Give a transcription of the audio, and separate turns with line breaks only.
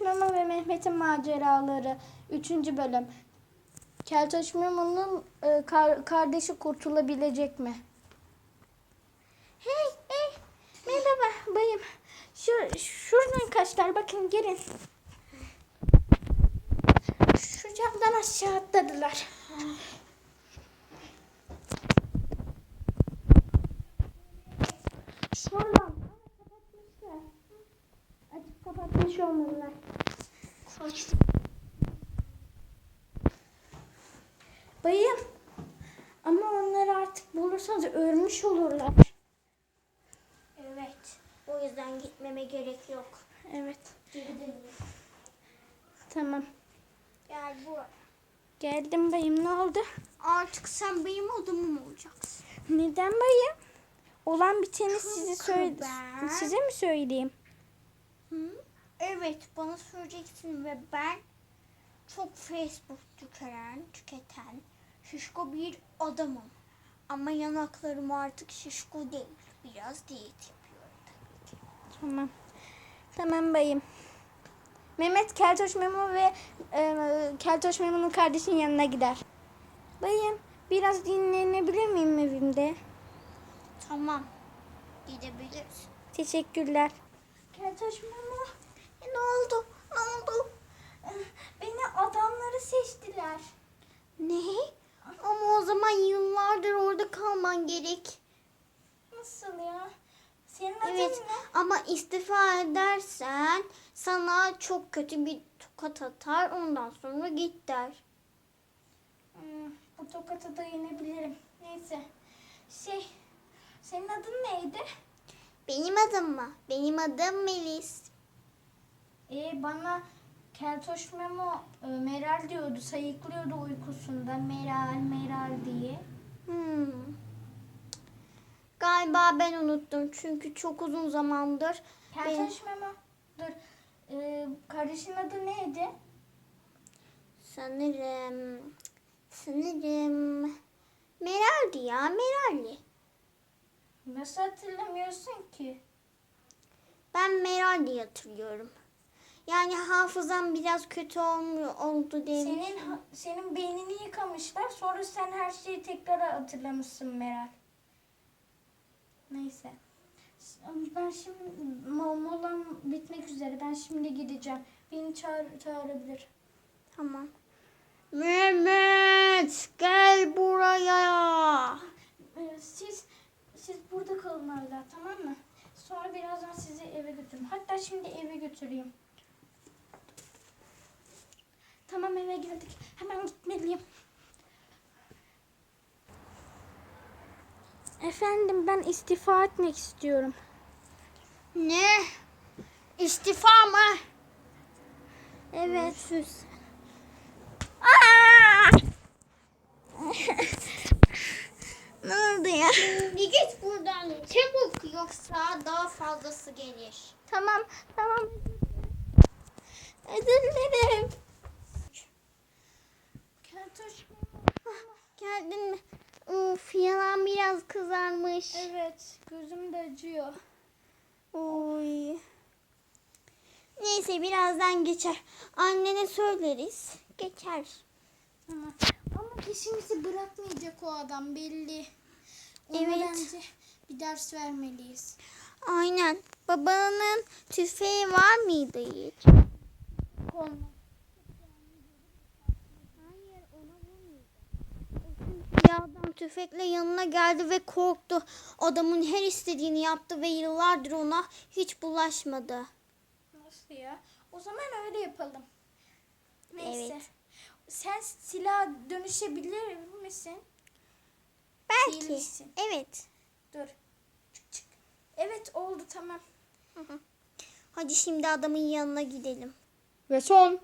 Memo ve Mehmet'in maceraları 3. bölüm. Keltoş Memo'nun e, kar- kardeşi kurtulabilecek mi? Hey, hey, merhaba bayım. Şu, şuradan kaçlar bakın gelin. Şu camdan aşağı atladılar. Şuradan. Kapatmış olmalılar. Bayım. Ama onları artık bulursanız ölmüş olurlar.
Evet. O yüzden gitmeme gerek yok.
Evet.
Geri.
Tamam.
Gel bu.
Geldim bayım. Ne oldu?
Artık sen benim adamım olacaksın.
Neden bayım? Olan biteni
Çünkü
size söyle
ben-
size mi söyleyeyim?
Hı? Evet bana söyleyeceksin ve ben çok Facebook tüketen, tüketen şişko bir adamım. Ama yanaklarım artık şişko değil. Biraz diyet yapıyorum.
Tamam. Tamam bayım. Mehmet Keltoş Memo ve e, Keltoş Memo'nun kardeşinin yanına gider. Bayım biraz dinlenebilir miyim evimde?
Tamam. Gidebilirsin.
Teşekkürler. Keltoş Memo.
E, ne oldu? Ne oldu?
Beni adamları seçtiler.
Ne? Ama o zaman yıllardır orada kalman gerek.
Nasıl ya? Senin adın
Evet
ne?
ama istifa edersen sana çok kötü bir tokat atar ondan sonra git der.
Hmm, bu tokata dayanabilirim. Neyse. Şey, senin adın neydi?
Benim adım mı? Benim adım Melis.
Ee, bana Keltoş Memo e, Meral diyordu. Sayıklıyordu uykusunda. Meral, Meral diye.
Hmm. Galiba ben unuttum çünkü çok uzun zamandır
Keltoş Memo. Dur. Ee, kardeşin adı neydi?
sanırım sanırım Meral'di ya Meral'di.
Nasıl hatırlamıyorsun ki?
Ben Meral diye hatırlıyorum. Yani hafızam biraz kötü olmuyor oldu diye.
Senin ha- senin beynini yıkamışlar. Sonra sen her şeyi tekrar hatırlamışsın Meral. Neyse. Ben şimdi mo- molam bitmek üzere. Ben şimdi gideceğim. Beni çağır, çağırabilir.
Tamam. Mehmet gel buraya.
Ee, siz siz hala tamam mı? Sonra birazdan sizi eve götürürüm. Hatta şimdi eve götüreyim. Tamam eve geldik. Hemen gitmeliyim. Efendim ben istifa etmek istiyorum.
Ne? İstifa mı?
Evet.
Sus.
ne oldu ya?
Bir git buradan çabuk yoksa daha fazlası gelir.
Tamam tamam. Özür dilerim. Keltoş.
Geldin mi? Uf yalan biraz kızarmış.
Evet gözüm de acıyor.
Oy. Neyse birazdan geçer. Annene söyleriz. Geçer.
Ama, ama peşimizi bırakmayacak o adam belli. Ona
Evet.
bence bir ders vermeliyiz.
Aynen. Babanın tüfeği var mıydı hiç?
Olmaz.
Hayır ona adam tüfekle yanına geldi ve korktu. Adamın her istediğini yaptı ve yıllardır ona hiç bulaşmadı.
Nasıl ya? O zaman öyle yapalım. Neyse.
Evet.
Sen silah dönüşebilir misin?
Belki.
Sihirlisin.
Evet.
Dur. Evet oldu tamam.
Hadi şimdi adamın yanına gidelim.
Ve son.